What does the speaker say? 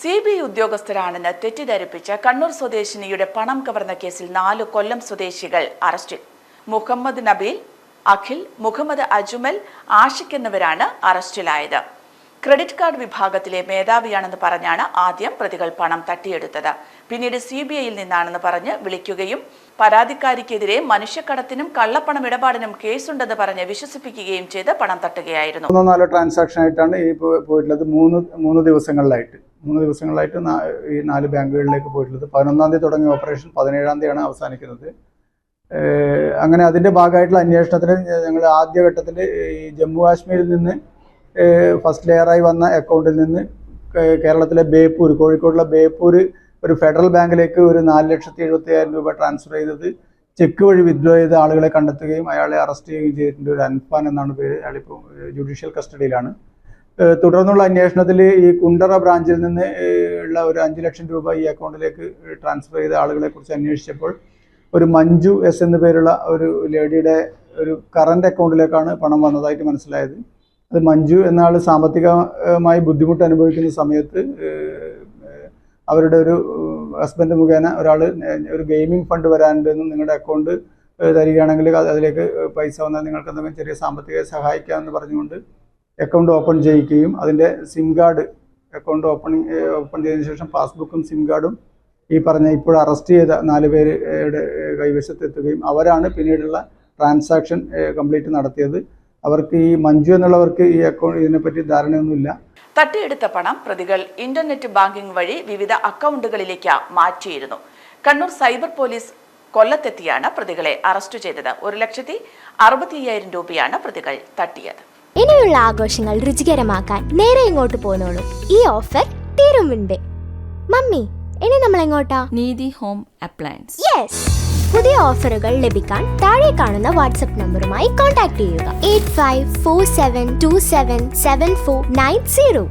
C B I ഉദ്യോഗസ്ഥരാണെന്ന് തെറ്റിദ്ധരിപ്പിച്ച കണ്ണൂർ സ്വദേശിനിയുടെ പണം കവർന്ന കേസിൽ നാല് കൊല്ലം സ്വദേശികൾ അറസ്റ്റിൽ മുഹമ്മദ് നബീൽ അഖിൽ മുഹമ്മദ് അജ്മൽ ആഷിഖ് എന്നിവരാണ് അറസ്റ്റിലായത്. ക്രെഡിറ്റ് കാർഡ് വിഭാഗത്തിലെ മേധാവിയാണെന്ന് പറഞ്ഞാണ് ആദ്യം പ്രതികൾ പണം തട്ടിയെടുത്തത്. പിന്നീട് സി ബി ഐയിൽ നിന്നാണെന്ന് പറഞ്ഞ് വിളിക്കുകയും പരാതിക്കാരിക്കെതിരെ മനുഷ്യക്കടത്തിനും കള്ളപ്പണം ഇടപാടിനും കേസുണ്ടെന്ന് പറഞ്ഞ് വിശ്വസിപ്പിക്കുകയും ചെയ്ത് പണം തട്ടുകയായിരുന്നു. മൂന്നോ നാലോ ട്രാൻസാക്ഷൻ ആയിട്ടാണ് ഈ പോയിട്ടുള്ളത്. മൂന്ന് മൂന്ന് ദിവസങ്ങളിലായിട്ട്. മൂന്ന് ദിവസങ്ങളായിട്ട് ഈ നാല് ബാങ്കുകളിലേക്ക് പോയിട്ടുള്ളത്. പതിനൊന്നാം തീയതി തുടങ്ങിയ ഓപ്പറേഷൻ പതിനേഴാം തീയതിയാണ് അവസാനിക്കുന്നത്. അങ്ങനെ അതിന്റെ ഭാഗമായിട്ടുള്ള അന്വേഷണത്തിന് ഞങ്ങൾ ആദ്യഘട്ടത്തിൽ ഈ ജമ്മു കാശ്മീരിൽ നിന്ന് ഫസ്റ്റ് ലെയറായി വന്ന അക്കൗണ്ടിൽ നിന്ന് കേരളത്തിലെ ബേപ്പൂർ കോഴിക്കോടുള്ള ബേപ്പൂർ ഒരു ഫെഡറൽ ബാങ്കിലേക്ക് ഒരു നാല് ലക്ഷത്തി എഴുപത്തി ആയിരം രൂപ ട്രാൻസ്ഫർ ചെയ്തത് ചെക്ക് വഴി വിത്ഡ്രോ ചെയ്ത ആളുകളെ കണ്ടെത്തുകയും അയാളെ അറസ്റ്റ് ചെയ്യുകയും ചെയ്തിട്ടുണ്ട് ഒരു അൻഫാൻ എന്നാണ് പേര്. അയാളിപ്പോൾ ജുഡീഷ്യൽ കസ്റ്റഡിയിലാണ്. തുടർന്നുള്ള അന്വേഷണത്തിൽ ഈ കുണ്ടറ ബ്രാഞ്ചിൽ നിന്ന് ഉള്ള ഒരു അഞ്ച് ലക്ഷം രൂപ ഈ അക്കൗണ്ടിലേക്ക് ട്രാൻസ്ഫർ ചെയ്ത ആളുകളെ കുറിച്ച് അന്വേഷിച്ചപ്പോൾ ഒരു മഞ്ജു എസ് എന്ന പേരുള്ള ഒരു ലേഡിയുടെ ഒരു കറണ്ട് അക്കൗണ്ടിലേക്കാണ് പണം വന്നതായിട്ട് മനസ്സിലായത്. അത് മഞ്ജു എന്ന ആൾ സാമ്പത്തികമായി ബുദ്ധിമുട്ട് അനുഭവിക്കുന്ന സമയത്ത് അവരുടെ ഒരു ഹസ്ബൻഡ് മുഖേന ഒരാൾ ഒരു ഗെയിമിംഗ് ഫണ്ട് വരാനുണ്ടെന്നും നിങ്ങളുടെ അക്കൗണ്ട് തരികയാണെങ്കിൽ അതിലേക്ക് പൈസ വന്നാൽ നിങ്ങൾക്ക് എന്തെങ്കിലും ചെറിയ സാമ്പത്തിക സഹായിക്കാമെന്ന് പറഞ്ഞുകൊണ്ട് അക്കൗണ്ട് ഓപ്പൺ ചെയ്യിക്കുകയും അതിന്റെ SIM card account opening open ചെയ്തതിനു ശേഷം പാസ്ബുക്കും സിം കാർഡും ഈ പറഞ്ഞ ഇപ്പോൾ അറസ്റ്റ് ചെയ്ത നാല് പേരുടെ കൈവശത്തെത്തുകയും അവരാണ് പിന്നീടുള്ള ട്രാൻസാക്ഷൻ കംപ്ലീറ്റ് നടത്തിയത്. അവർക്ക് ഈ മഞ്ജു എന്നുള്ളവർക്ക് ഈ അക്കൗണ്ട് ഇതിനെപ്പറ്റി ധാരണയൊന്നുമില്ല. തട്ടിയെടുത്ത പണം പ്രതികൾ ഇന്റർനെറ്റ് ബാങ്കിംഗ് വഴി വിവിധ അക്കൗണ്ടുകളിലേക്ക് മാറ്റിയിരുന്നു. കണ്ണൂർ സൈബർ പോലീസ് കൊല്ലത്തെത്തിയാണ് പ്രതികളെ അറസ്റ്റ് ചെയ്തത്. ഒരു ലക്ഷത്തി അറുപത്തി അയ്യായിരം രൂപയാണ് പ്രതികൾ തട്ടിയത്. ഇനിയുള്ള ആഘോഷങ്ങൾ രുചികരമാക്കാൻ നേരെ ഇങ്ങോട്ട് പോന്നോളൂ. ഈ ഓഫർ തീരുമുണ്ട് മമ്മി ഇനി നമ്മൾ എങ്ങോട്ടാ നീതി ഹോം അപ്ലയൻസ്. യെസ് പുതിയ ഓഫറുകൾ ലഭിക്കാൻ താഴെ കാണുന്ന വാട്സ്ആപ്പ് നമ്പറുമായി കോൺടാക്ട് ചെയ്യുക. Eight five four seven two seven seven four nine zero